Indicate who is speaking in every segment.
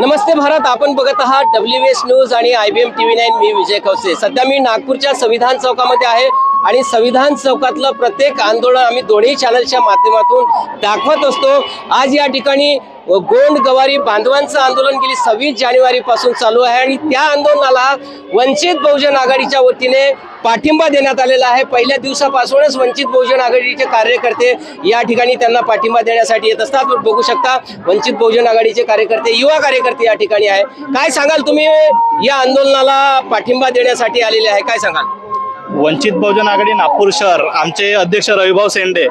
Speaker 1: नमस्ते भारत आपण बघत आहात डब्ल्यू एस न्यूज आणि I B M T V nine मी विजय खवसे. सध्या मी नागपूरच्या संविधान चौकामध्ये आहे. आणि संविधान चौकातलं प्रत्येक आंदोलन आम्ही दोन्ही चॅनलच्या माध्यमातून दाखवत असतो. आज या ठिकाणी गोंड गवारी बांधवांचं आंदोलन गेली सव्वीस जानेवारी पासून चालू आहे आणि त्या आंदोलनाला वंचित बहुजन आघाडीच्या वतीने पाठिंबा देण्यात आलेला आहे. पहिल्या दिवसापासूनच वंचित बहुजन आघाडीचे कार्यकर्ते या ठिकाणी त्यांना पाठिंबा देण्यासाठी येत असतात. बघू शकता वंचित बहुजन आघाडीचे कार्यकर्ते युवा कार्यकर्ते या ठिकाणी आहे. काय सांगाल तुम्ही या आंदोलनाला पाठिंबा देण्यासाठी आलेले आहे? काय सांगाल?
Speaker 2: वंचित बहुजन आघाडी नागपूर शहर आमचे अध्यक्ष रविभाऊ सेंडे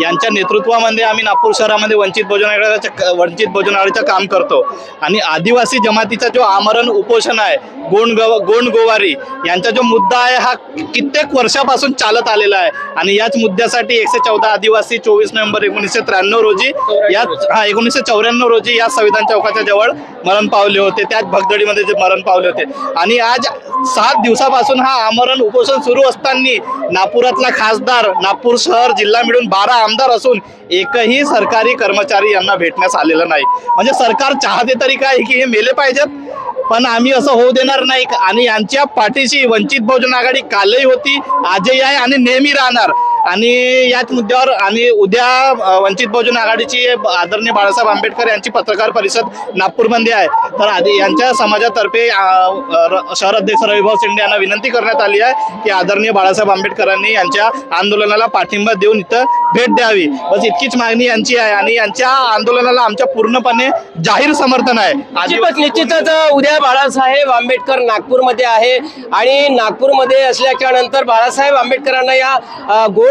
Speaker 2: यांच्या नेतृत्वामध्ये आम्ही नागपूर शहरामध्ये वंचित बहुजन आघाडीच्या वंचित बहुजन आघाडीचं काम करतो. आणि आदिवासी जमातीचा जो आमरण उपोषण आहे गोंड गव गोंड गोवारी यांचा जो मुद्दा आहे हा कित्येक वर्षापासून चालत आलेला आहे. आणि याच मुद्द्यासाठी एकशे चौदा आदिवासी चोवीस नोव्हेंबर एकोणीसशे त्र्याण्णव रोजी या हा एकोणीसशे चौऱ्याण्णव रोजी या संविधान चौकाच्या जवळ मरण पावले होते. त्याच भगदडीमध्ये जे मरण पावले होते. आणि आज सात दिवसापासून हा आमरण उपोषण सुरू असताना नागपुरातला खासदार नागपूर शहर जिल्हा मिळून बारा आमदार असून एकही सरकारी कर्मचारी यांना भेटण्यास आलेला नाही. म्हणजे सरकार चाहते तरी काय की हे मेले पाहिजेत पण आम्ही असं होऊ देणार नाही. आणि यांच्या पाठीशी वंचित बहुजन आघाडी कालही होती आजही आहे आणि नेहमी राहणार. आणि याच मुद्द्यावर आणि उद्या वंचित बहुजन आघाडीची आदरणीय बाळासाहेब आंबेडकर यांची पत्रकार परिषद नागपूरमध्ये आहे. तर आधी यांच्या समाजातर्फे शहर अध्यक्ष रविभाऊ शिंदे यांना विनंती करण्यात आली आहे की आदरणीय बाळासाहेब आंबेडकरांनी यांच्या आंदोलनाला पाठिंबा देऊन इथं भेट द्यावी. बस इतकीच मागणी यांची आहे आणि यांच्या आंदोलनाला आमच्या पूर्णपणे जाहीर समर्थन आहे. अजिबात
Speaker 1: निश्चितच उद्या बाळासाहेब आंबेडकर नागपूरमध्ये आहे. आणि नागपूरमध्ये असल्याच्या नंतर बाळासाहेब आंबेडकरांना या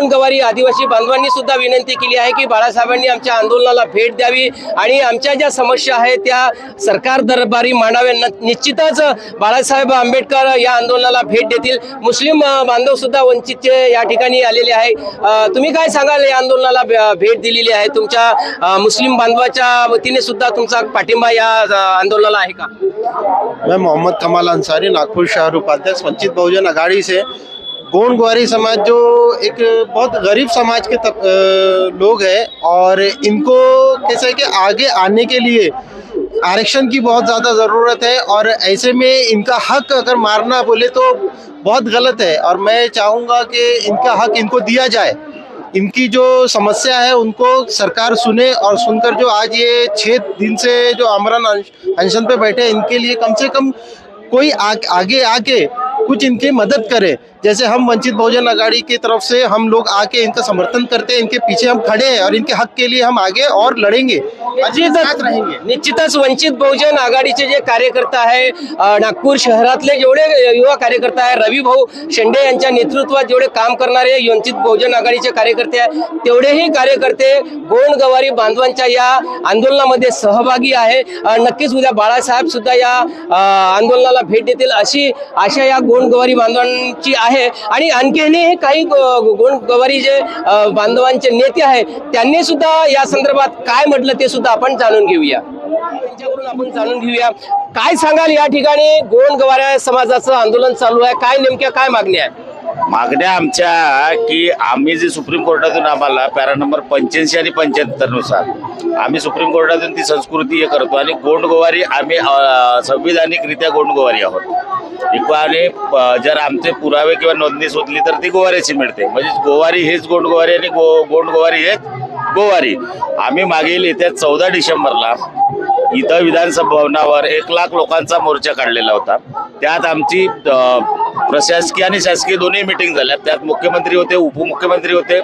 Speaker 1: अ, आदिवासी बांधवांनी सुद्धा विनंती केली आहे की बाळासाहेबांनी आमच्या आंदोलनाला भेट द्यावी आणि आमच्या ज्या समस्या आहेत त्या सरकार दरबारी मांडाव्या. न- निश्चितच बाळासाहेब आंबेडकर या आंदोलनाला भेट देतील. मुस्लिम बांधव सुद्धा वंचितचे या ठिकाणी आलेले आहे. तुम्ही काय सांगाल या आंदोलनाला भे- भेट दिलेली आहे? तुमच्या मुस्लिम बांधवाच्या वतीने सुद्धा तुमचा पाठिंबा या आंदोलनाला आहे का?
Speaker 3: मैं मोहम्मद कमाल अंसारी नागपुर शहर उपाध्यक्ष वंचित बहुजन अघाड़ी से। गोंड ग्वारी समाज जो एक बहुत गरीब समाज के तब, अ, लोग हैं और इनको कैसे है कि आगे आने के लिए आरक्षण की बहुत ज़्यादा ज़रूरत है और ऐसे में इनका हक अगर मारना बोले तो बहुत गलत है। और मैं चाहूँगा कि इनका हक इनको दिया जाए। इनकी जो समस्या है उनको सरकार सुने और सुनकर जो आज ये छः दिन से जो आमरण अनश- अनशन पे बैठे इनके लिए कम से कम कोई आ, आगे आके कुछ इनकी मदद करे। जैसे हम वंचित बहुजन अघाड़ी की तरफ से हम लोग आके इनका समर्थन करते हैं इनके पीछे हम खड़े हैं और इनके हक के लिए हम आगे और लड़ेंगे। रहेंगे.
Speaker 1: निश्चितच वंचित बहुजन आघाडीचे जे कार्यकर्ता आहे नागपूर शहरातले जेवढे युवा कार्यकर्ता आहे रवी भाऊ शेंडे यांच्या नेतृत्वात जेवढे काम करणारे वंचित बहुजन आघाडीचे कार्यकर्ते आहे तेवढेही कार्यकर्ते गोंड गवारी बांधवांच्या या आंदोलनामध्ये सहभागी आहे. नक्कीच उद्या बाळासाहेब सुद्धा या आंदोलनाला भेट देतील अशी आशा या गोंड गवारी बांधवांची आहे. आणि आणखीनही काही गो- गोंड गवारी जे बांधवांचे नेते आहे त्यांनी सुद्धा या संदर्भात काय म्हटलं ते सुद्धा आपण जाणून घेऊया. त्यांच्याकडून आपण जाणून घेऊया. काय सांगाल या ठिकाणी? गोंडगवाऱ्या समाजाचं आंदोलन चालू आहे. काय नेमक्या काय मागण्या आहे
Speaker 4: मागण्या आमच्या की आम्ही जे सुप्रीम कोर्टातून आम्हाला पॅरा नंबर पंच्याऐंशी आणि पंच्याहत्तरनुसार आम्ही सुप्रीम कोर्टातून ती संस्कृती हे करतो आणि गोंडगोवारी आम्ही संविधानिकरित्या गोंडगोवारी आहोत. आणि जर आमचे पुरावे किंवा नोंदणी शोधली तर ती गोवाऱ्याची मिळते. म्हणजे गोवारी हेच गोंडगोवारी आणि गो गोंडगोवारी हेच गोवारी. आम्ही मागील येत्या चौदा डिसेंबरला इथं विधानसभा भवनावर एक लाख लोकांचा मोर्चा काढलेला होता. त्यात आमची प्रशासकीय आणि शासकीय दोन्ही मिटिंग झाल्या. त्यात मुख्यमंत्री होते उपमुख्यमंत्री होते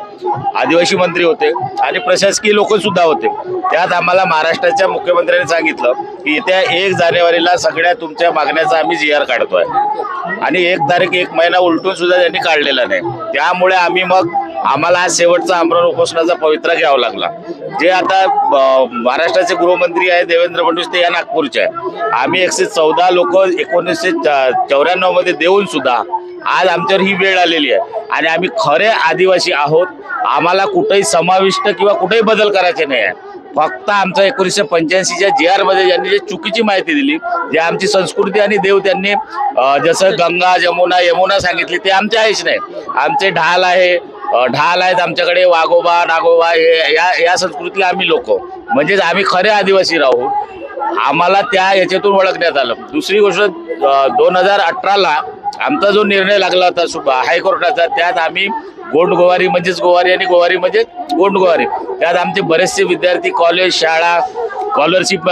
Speaker 4: आदिवासी मंत्री होते आणि प्रशासकीय लोक सुद्धा होते. त्यात आम्हाला महाराष्ट्राच्या मुख्यमंत्र्यांनी सांगितलं की येत्या एक जानेवारीला सगळ्या तुमच्या मागण्याचा आम्ही जी आर काढतोय. आणि एक तारीख एक महिना उलटून सुद्धा त्यांनी काढलेला नाही. त्यामुळे आम्ही मग आम्हाला आज शेवटचा आमरण उपोषणाचा पवित्रा घ्यावा लागला. जे आता महाराष्ट्राचे गृहमंत्री आहे देवेंद्र फडणवीस ते या नागपूरचे आहे आम्ही एकशे चौदा लोक एकोणीसशे चौऱ्याण्णवमध्ये देऊन सुद्धा आज आमच्यावर ही वेळ आलेली आहे. आणि आम्ही खरे आदिवासी आहोत. आम्हाला कुठेही समाविष्ट किंवा कुठेही बदल करायचे नाही आहे. फक्त आमचं एकोणीसशे पंच्याऐंशीच्या जी आरमध्ये ज्यांनी जे चुकीची माहिती दिली जे आमची संस्कृती आणि देव त्यांनी जसं गंगा जमुना यमुना सांगितली ते आमच्या आहेच नाही. आमचे ढाल आहे ढाल आहेत आमच्याकडे वाघोबा नागोबा हे या या संस्कृतीला आम्ही लोक. म्हणजेच आम्ही खरे आदिवासी राहू आम्हाला त्या याच्यातून ओळखण्यात आलं. दुसरी गोष्ट दोन हजार अठराला आमचा जो निर्णय लागला होता सु- हायकोर्टाचा त्यात आम्ही गोंडगोवारी म्हणजेच गोवारी आणि गोवारी म्हणजे गोंडगोवारी त्यात आमचे बरेचसे विद्यार्थी कॉलेज शाळा स्कॉलरशिप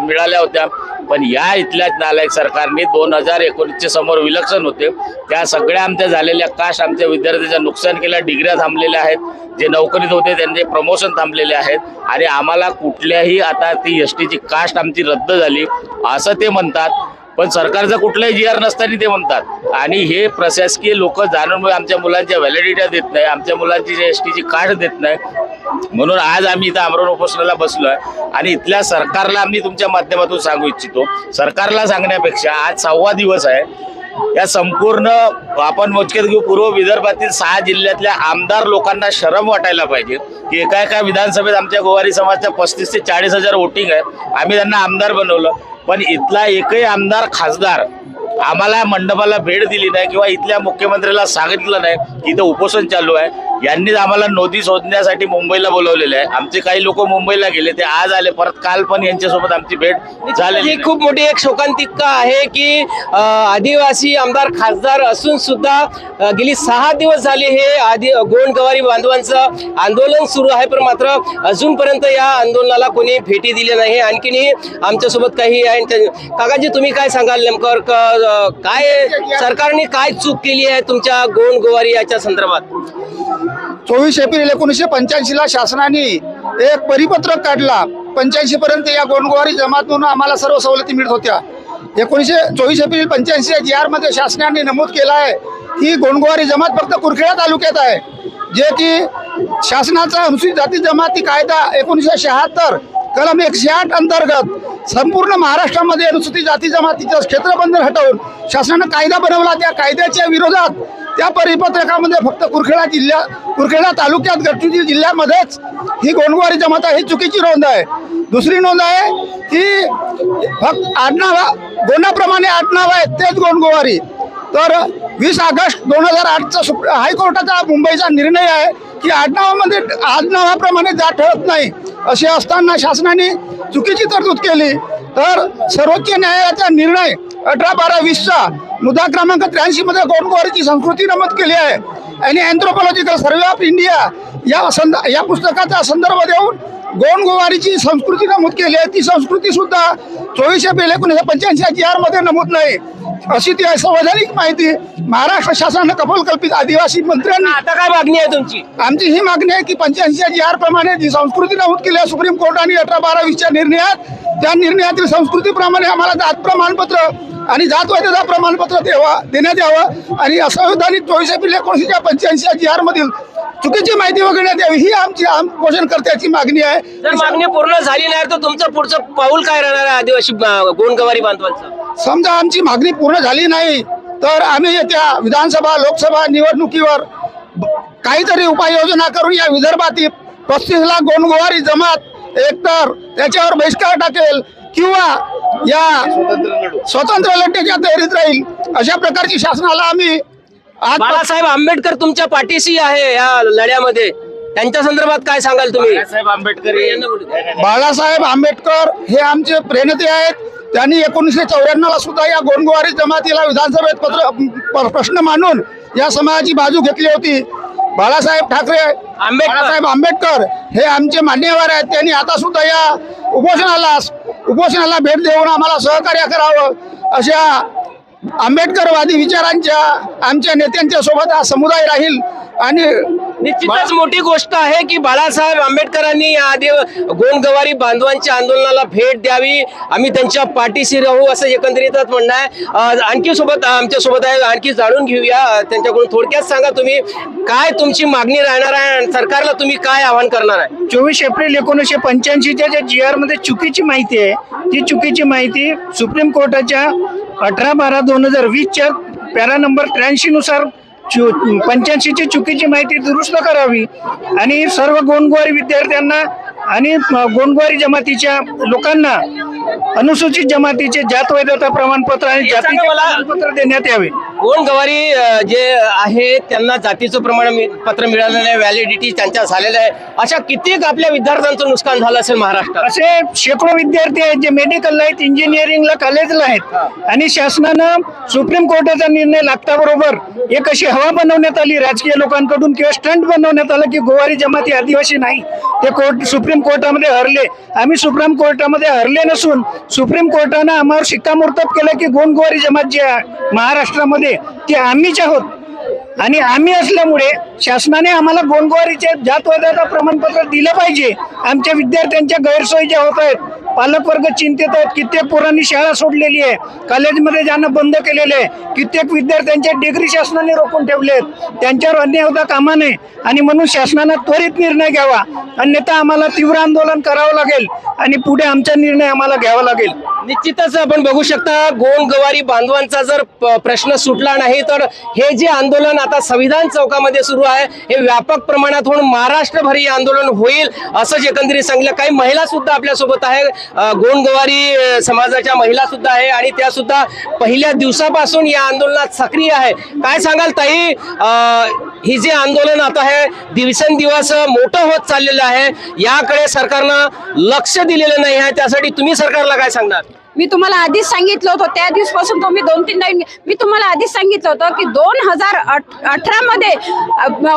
Speaker 4: मिळाल्या होत्या. पण या इथल्या नालायक सरकारने दोन हजार एकोणीसचे समोर विलक्षण होते. त्या सगळ्या आमच्या झालेल्या कास्ट आमच्या विद्यार्थ्यांचं नुकसान केल्या डिग्र्या थांबलेल्या आहेत. जे नोकरीत होते त्यांचे प्रमोशन थांबलेले आहेत. आणि आम्हाला कुठल्याही आता ती एस टीची कास्ट आमची रद्द झाली. असं ते म्हणतात. पण सरकारचा कुठलाही जी आर नसताना ते म्हणतात. आणि हे प्रशासकीय लोक जाणून आमच्या मुलांच्या व्हॅलिडिटी देत नाही आमच्या मुलांची जे एस टीची कार्ड देत नाही. म्हणून आज आम्ही इथं आमरण उपोषणाला आहे आणि इथल्या सरकारला आम्ही तुमच्या माध्यमातून सांगू इच्छितो. सरकारला सांगण्यापेक्षा आज सहावा दिवस आहे. या संपूर्ण आपण मोजकेत घेऊ. पूर्व विदर्भातील सहा जिल्ह्यातल्या आमदार लोकांना शरम वाटायला पाहिजे. की एका एका विधानसभेत आमच्या गोवारी समाजच्या पस्तीस ते चाळीस हजार वोटिंग आहे. आम्ही त्यांना आमदार बनवलं. पण इथला एकही आमदार खासदार आम्हाला मंडपाला भेट दिली नाही किंवा इथल्या मुख्यमंत्र्याला सांगितलं नाही. की इथं उपोषण चालू आहे. यांनीच आम्हाला नोंदी शोधण्यासाठी मुंबईला बोलवलेले आहे. आमचे काही लोक मुंबईला गेले ते आज आले. परत काल पण यांच्यासोबत आमची भेट झालेली
Speaker 1: ही
Speaker 4: नाही.
Speaker 1: खूप मोठी एक शोकांतिका आहे की आदिवासी आमदार खासदार असून सुद्धा गेली सहा दिवस झाले हे आदि गोंड गवारी बांधवांचं आंदोलन सुरू आहे पण मात्र अजूनपर्यंत या आंदोलनाला कोणी भेटी दिली नाही. आणखीनही आमच्यासोबत काही आहे. काकाजी तुम्ही काय सांगाल नेमकं? काय सरकारने काय चूक केली आहे तुमच्या गोंड गोवारी याच्या संदर्भात?
Speaker 5: चोवीस एप्रिल एकोणीसशे पंच्याऐंशीला शासनाने एक परिपत्रक काढला. पंच्याऐंशी पर्यंत या गोंडगोवारी जमात म्हणून आम्हाला सर्व सवलती मिळत होत्या. एकोणीसशे चोवीस एप्रिल पंच्याऐंशी जी आरमध्ये शासनाने नमूद केलं आहे की गोंडगोवारी जमात फक्त कुरखेडा तालुक्यात आहे. जे की शासनाचा अनुसूचित जाती जमाती कायदा एकोणीसशे शहात्तर कलम एकशे आठ अंतर्गत संपूर्ण महाराष्ट्रामध्ये अनुसूचित जाती जमातीचं क्षेत्रबंधन हटवून शासनानं कायदा बनवला. त्या कायद्याच्या विरोधात त्या परिपत्रकामध्ये फक्त कुरखेडा जिल्ह्या कुरखेडा तालुक्यात गडचिरोली जिल्ह्यामध्येच ही गोंडवारी जमात आहे. ही चुकीची नोंद आहे. दुसरी नोंद आहे की फक्त आडनावा गोंडाप्रमाणे आडनाव आहेत. तेच गोंडगोवारी तर वीस ऑगस्ट दोन हजार आठचा सुप हायकोर्टाचा मुंबईचा निर्णय आहे की आडनावामध्ये आडनावाप्रमाणे जात ठरत नाही असे असताना शासनाने चुकीची तरतूद केली. तर सर्वोच्च न्यायालयाचा निर्णय अठरा बारा वीसचा मुद्दा क्रमांक त्र्याऐंशीमध्ये गोंडगोवारीची संस्कृती नमूद केली आहे. आणि अँथ्रोपॉलॉजिकल सर्वे ऑफ इंडिया या संद या पुस्तकाचा संदर्भ देऊन गोंडगोवारीची संस्कृती नमूद केली आहे. ती संस्कृती सुद्धा चोवीस एप्रिल एकोणीसशे पंच्याऐंशी जी आरमध्ये नमूद नाही. अशी ती संवैधानिक माहिती महाराष्ट्र शासनानं कपोलकल्पित आदिवासी मंत्र्यांनी
Speaker 1: आता काय मागणी आहे तुमची?
Speaker 5: आमची ही मागणी आहे की पंच्याऐंशी जी आर प्रमाणे जी संस्कृती नमूद केली आहे सुप्रीम कोर्टाने अठरा बारा वीसच्या निर्णयात त्या निर्णयातील संस्कृतीप्रमाणे आम्हाला जात प्रमाणपत्र आणि जात वैधता प्रमाणपत्र देवा देण्यात यावं. आणि असंविधानिक चोवीस एप्रिल एकोणीसशे पंच्याऐंशी जी आर मधील चुकीची माहिती वगळण्यात यावी ही आमची आम पोषणकर्त्याची मागणी आहे.
Speaker 1: जर मागणी पूर्ण झाली नाही तर तुमचं पुढचं पाऊल काय राहणार आहे आदिवासी अ, गोंड गवारी बांधवांचं?
Speaker 5: समजा आमची मागणी पूर्ण झाली नाही तर आम्ही येत्या विधानसभा लोकसभा निवडणुकीवर काहीतरी उपाययोजना करून या विदर्भातील पस्तीस लाख गोंडगोवारी जमात एकतर त्याच्यावर बहिष्कार टाकेल किंवा या स्वतंत्र लढण्याच्या तयारीत राहील. अशा प्रकारची शासनाला आम्ही आज
Speaker 1: बाळासाहेब आंबेडकर तुमच्या पाठीशी आहे या लढ्यामध्ये. त्यांच्या संदर्भात काय सांगाल तुम्ही?
Speaker 4: बाळासाहेब आंबेडकर हे-.
Speaker 5: बाळासाहेब आंबेडकर हे आमचे प्रेरणाते आहेत. त्यांनी एकोणीसशे चौऱ्याण्णवला सुद्धा या गोंडगोवारी जमातीला विधानसभेत पत्र प्रश्न मांडून या समाजाची बाजू घेतली होती. बाळासाहेब ठाकरे
Speaker 1: आंबेडकर.
Speaker 5: बाळासाहेब आंबेडकर हे आमचे मान्यवर आहेत. त्यांनी आता सुद्धा या उपोषणाला उपोषणाला भेट देऊन आम्हाला सहकार्य करावं. अशा आंबेडकरवादी विचारांच्या आमच्या नेत्यांच्या सोबत हा समुदाय राहील आणि
Speaker 1: निश्चितच मोठी गोष्ट आहे की बाळासाहेब आंबेडकरांनी या आधी गोंडगवारी बांधवांच्या आंदोलनाला भेट द्यावी. आम्ही त्यांच्या पाठीशी राहू असं एकंदरीतच म्हणणं आहे. आणखी सोबत आमच्यासोबत आहे आणखी जाणून घेऊया. त्यांच्याकडून थोडक्यात सांगा तुम्ही काय तुमची मागणी राहणार आहे आणि सरकारला तुम्ही काय आवाहन करणार आहे?
Speaker 6: चोवीस एप्रिल एकोणीसशे पंच्याऐंशीच्या ज्या जी आरमध्ये चुकीची माहिती आहे ती चुकीची माहिती सुप्रीम कोर्टाच्या अठरा बारा दोन हजार वीसच्या पॅरा नंबर त्र्याऐंशी नुसार पंच्याऐंशीची चुकीची माहिती दुरुस्त करावी आणि सर्व गोंडगोवारी विद्यार्थ्यांना आणि गोंडगोवारी जमातीच्या लोकांना अनुसूचित जमातीचे जात वैधता प्रमाणपत्र आणि जातीचे. प्रमाणपत्र देण्यात यावे
Speaker 1: कोण गवारी अ, जे आहे त्यांना जातीचं प्रमाण पत्र मिळालेलं आहे व्हॅलिडिटी त्यांच्या झालेलं आहे. अशा कित्येक आपल्या विद्यार्थ्यांचं नुकसान झालं असेल महाराष्ट्रात.
Speaker 6: असे शेकडो विद्यार्थी आहेत जे मेडिकलला आहेत इंजिनिअरिंगला कॉलेजला आहेत. आणि शासनानं सुप्रीम कोर्टाचा निर्णय लागता बरोबर एक अशी हवा बनवण्यात आली राजकीय लोकांकडून किंवा स्टंट बनवण्यात आलं की गोवारी जमाती आदिवासी नाही. ते कोर्ट सुप्रीम कोर्टामध्ये हरले. आम्ही सुप्रीम कोर्टामध्ये हरले नसून सुप्रीम कोर्टानं आम्हावर शिक्कामोर्तब केलं की गोंड गोवारी जमात जी आहे महाराष्ट्रामध्ये ते आम्हीच आहोत. आणि आम्ही असल्यामुळे शासनाने आम्हाला गोंडगोवारीचे जातवादाचा प्रमाणपत्र दिलं पाहिजे. आमच्या विद्यार्थ्यांच्या गैरसोयी ज्या होत आहेत पालकवर्ग चिंतित आहेत कित्येक पोरांनी शाळा सोडलेली आहे कॉलेजमध्ये जाणं बंद केलेलं आहे कित्येक विद्यार्थ्यांच्या डिग्री शासनाने रोखून ठेवले आहेत. त्यांच्यावर अन्याय होता कामा नये. आणि म्हणून शासनानं त्वरित निर्णय घ्यावा. अन्यथा आम्हाला तीव्र आंदोलन करावं लागेल. आणि पुढे आमचा निर्णय आम्हाला घ्यावा लागेल.
Speaker 1: निश्चितच आपण बघू शकता गोंड गवारी बांधवांचा जर प- प्रश्न सुटला नाही तर हे जे आंदोलन आता संविधान चौकामध्ये सुरू आहे हे व्यापक प्रमाणात होऊन महाराष्ट्रभर हे आंदोलन होईल असंच एकंदरीत सांगितलं. काही महिला सुद्धा आपल्यासोबत आहे गोंडगवारी गोंड गवारी समाजाच्या महिला सुद्धा आहे आणि त्या सुद्धा पहिल्या दिवसापासून या आंदोलनात सक्रिय आहे. काय सांगाल ताई? ही जे आंदोलन आता आहे दिवसेंदिवस मोठं होत चाललेलं आहे याकडे सरकारनं लक्ष दिलेलं नाही आहे त्यासाठी तुम्ही सरकारला काय सांगणार?
Speaker 7: मी तुम्हाला आधीच सांगितलं होतं त्या दिवसपासून तुम्ही दोन तीन नवीन मी तुम्हाला आधीच सांगितलं होतं की दोन हजार अठरामध्ये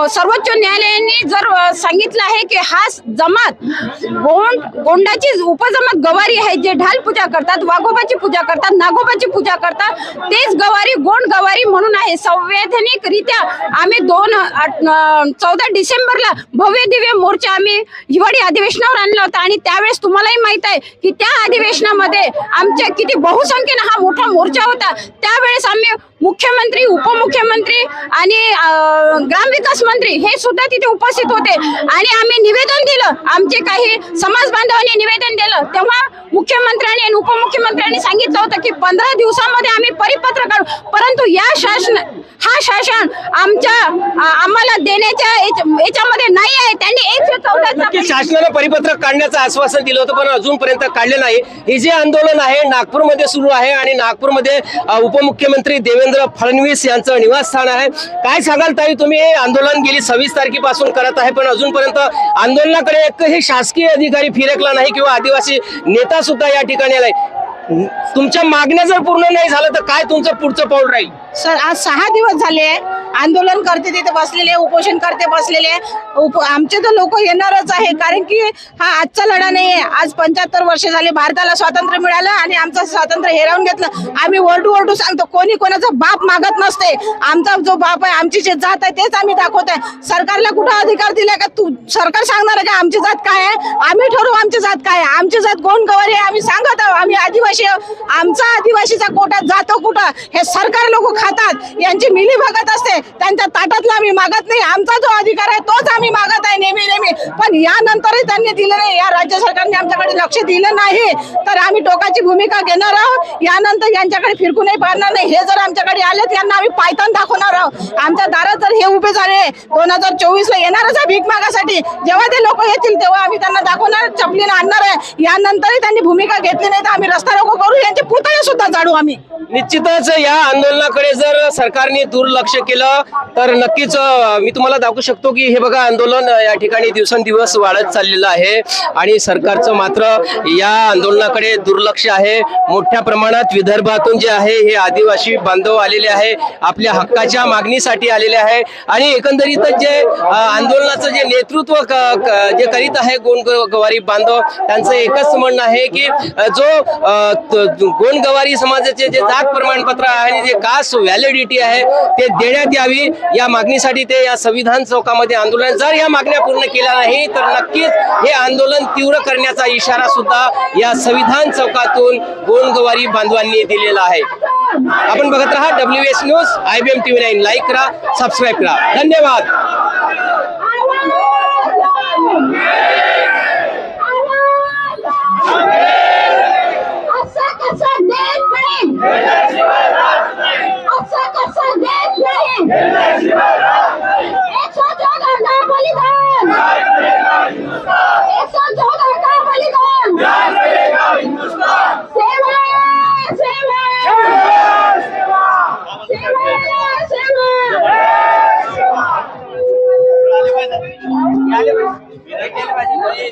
Speaker 7: सर्वोच्च न्यायालयाने जर सांगितलं आहे की हा जमात गोंड गोंडाची उपजमात गवारी आहे जे ढाल पूजा करतात वाघोबाची पूजा करतात नागोबाची पूजा करतात तेच गवारी गोंड गवारी म्हणून आहे. संवैधानिक रित्या आम्ही दोन चौदा डिसेंबरला भव्य दिव्य मोर्चा आम्ही हिवाळी अधिवेशनावर आणला होता आणि त्यावेळेस तुम्हालाही माहीत आहे की त्या अधिवेशनामध्ये आमच्या किती बहुसंख्येनं हा मोठा मोर्चा होता. त्यावेळेस आम्ही मुख्यमंत्री उपमुख्यमंत्री आणि ग्रामविकास मंत्री हे सुद्धा तिथे उपस्थित होते. आणि आम्ही निवेदन दिलं. आमचे काही समाज बांधवांनी निवेदन दिलं. तेव्हा मुख्यमंत्र्यांनी आणि उपमुख्यमंत्र्यांनी सांगितलं होतं की पंधरा दिवसामध्ये आम्ही परिपत्र काढू. परंतु या शासन हा शासन आमच्या आम्हाला देण्याच्या याच्या- याच्यामध्ये नाही आहे त्यांनी एकशे चौदाचा
Speaker 1: नक्की शासनानं परिपत्रक काढण्याचं आश्वासन दिलं होतं पण अजूनपर्यंत काढले नाही. हे जे आंदोलन आहे नागपूरमध्ये सुरू आहे आणि नागपूरमध्ये उपमुख्यमंत्री देवेंद्र फडणवीस यांचं निवासस्थान आहे. काय सांगाल ताई तुम्ही? हे आंदोलन गेली सव्वीस तारखेपासून करत आहे पण अजूनपर्यंत आंदोलनाकडे एकही शासकीय अधिकारी फिरकला नाही किंवा आदिवासी नेता सुद्धा या ठिकाणी आलाय तुमच्या मागण्या जर पूर्ण नाही झालं तर काय तुमचं पुढचं पाऊल राहील?
Speaker 7: सर आज सहा दिवस झाले आंदोलन करते तिथे बसलेले उपोषण करते बसलेले उप आमचे तर लोक येणारच आहे कारण की हा आजचा लढा नाही आहे. आज पंच्याहत्तर वर्ष झाले भारताला स्वातंत्र्य मिळालं आणि आमचं स्वातंत्र्य हेरावून घेतलं. आम्ही ओरडू ओरडू सांगतो कोणी कोणाचा बाप मागत नसते. आमचा जो बाप आहे आमची जे जात आहे तेच आम्ही दाखवत आहे. सरकारला कुठं अधिकार दिला का तू सरकार सांगणार आहे का आमची जात काय आहे? आम्ही ठरवू आमची जात काय आहे? आमची जात कोण गवारी आहे आम्ही सांगत आहोत. आम्ही आदिवासी आदिवासी आमचा आदिवासीचा कोटा जातो कुठं? हे सरकार लोक खातात. यांची मिली भगत असते. त्यांच्या ताटातला आम्ही मागत नाही. आमचा जो अधिकार आहे तोच आम्ही मागत आहे नेहमी नेहमी. पण यानंतरही त्यांनी दिलं नाही. या राज्य सरकारने आमच्याकडे लक्ष दिलं नाही. तर आम्ही टोकाची भूमिका घेणार आहोत. यानंतर यांच्याकडे फिरकू नाही पाहणार नाही. हे जर आमच्याकडे आले तर यांना आम्ही पायथन दाखवणार आहोत. आमच्या दारात जर हे उभे झाले दोन हजार चोवीस ला येणारच आहे भीक मागासाठी. जेव्हा ते लोक येतील तेव्हा आम्ही त्यांना दाखवणार चपलीनं आणणार आहे. यानंतरही त्यांनी भूमिका घेतली नाही तर आम्ही रस्त्यावर नको करू यांचे पुतळे सुद्धा जाडू आम्ही.
Speaker 1: निश्चितच या आंदोलनाकडे जर सरकारने दुर्लक्ष केलं तर नक्कीच मी तुम्हाला दाखवू शकतो की हे बघा आंदोलन या ठिकाणी दिवसेंदिवस वाढत चाललेलं आहे. आणि सरकारचं मात्र या आंदोलनाकडे दुर्लक्ष आहे. मोठ्या प्रमाणात विदर्भातून जे आहे हे आदिवासी बांधव आलेले आहे. आपल्या हक्काच्या मागणीसाठी आलेले आहे. आणि एकंदरीतच जे आंदोलनाचं जे नेतृत्व जे करीत आहे गोंड गवारी बांधव त्यांचं एकच म्हणणं आहे की जो गोंडगवारी समाजाचे जे जात प्रमाणपत्र आहे आणि जे कास्ट व्हॅलिडिटी आहे ते देण्यात यावी. या मागणीसाठी ते या संविधान चौकामध्ये आंदोलन जर या मागण्या पूर्ण केल्या नाही तर नक्कीच हे आंदोलन तीव्र करण्याचा इशारा सुद्धा या संविधान चौकातून गोंडगवारी बांधवांनी दिलेला आहे. आपण बघत राहा W S news I B M T V nine like करा सबस्क्राईब करा. धन्यवाद.